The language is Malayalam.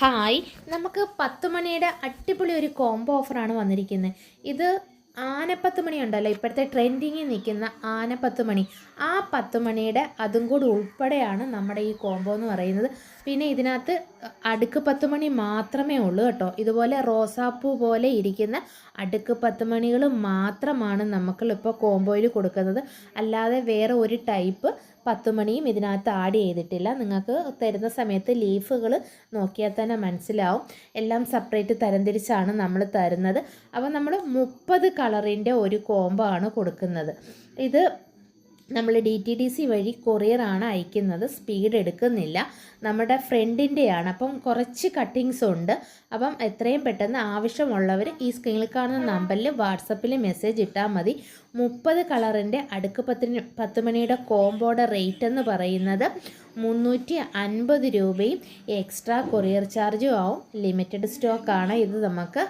ഹായ്. നമുക്ക് പത്ത് മണിയുടെ അടിപൊളി ഒരു കോംബോ ഓഫറാണ് വന്നിരിക്കുന്നത്. ഇത് ആനപ്പത്ത് മണി ഉണ്ടല്ലോ ഇപ്പോഴത്തെ ട്രെൻഡിങ്ങിൽ നിൽക്കുന്ന ആനപ്പത്ത് മണി ആ പത്ത് മണിയുടെ അതും കൂടി ഉൾപ്പെടെയാണ് നമ്മുടെ ഈ കോംബോ എന്ന് പറയുന്നത്. പിന്നെ ഇതിനകത്ത് അടുക്ക് പത്ത് മണി മാത്രമേ ഉള്ളൂ കേട്ടോ. ഇതുപോലെ റോസാപ്പൂ പോലെ ഇരിക്കുന്ന അടുക്ക് പത്ത് മണികൾ മാത്രമാണ് നമുക്കിപ്പോൾ കോംബോയിൽ കൊടുക്കുന്നത്. അല്ലാതെ വേറെ ഒരു ടൈപ്പ് പത്ത് മണിയും ഇതിനകത്ത് ആഡ് ചെയ്തിട്ടില്ല. നിങ്ങൾക്ക് തരുന്ന സമയത്ത് ലീഫുകൾ നോക്കിയാൽ തന്നെ മനസ്സിലാവും. എല്ലാം സെപ്പറേറ്റ് തരംതിരിച്ചാണ് നമ്മൾ തരുന്നത്. അപ്പോൾ നമ്മൾ മുപ്പത് കളറിന്റെ ഒരു കോംബോ ആണ് കൊടുക്കുന്നത്. ഇത് നമ്മൾ ഡി ടി ഡി സി വഴി കൊറിയറാണ് അയക്കുന്നത്. സ്പീഡ് എടുക്കുന്നില്ല. നമ്മുടെ ഫ്രണ്ടിന്റെയാണ് അപ്പം കുറച്ച് കട്ടിങ്സ് ഉണ്ട്. അപ്പം എത്രയും പെട്ടെന്ന് ആവശ്യമുള്ളവർ ഈ സ്ക്രീനിൽ കാണുന്ന നമ്പറിൽ വാട്സപ്പിൽ മെസ്സേജ് ഇട്ടാൽ മതി. മുപ്പത് കളറിന്റെ അടുക്ക് പത്തിന് പത്ത് മണിയുടെ കോംബോയുടെ റേറ്റ് എന്ന് പറയുന്നത് മുന്നൂറ്റി അൻപത് രൂപയും എക്സ്ട്രാ കൊറിയർ ചാർജും ആവും. ലിമിറ്റഡ് സ്റ്റോക്കാണ് ഇത് നമുക്ക്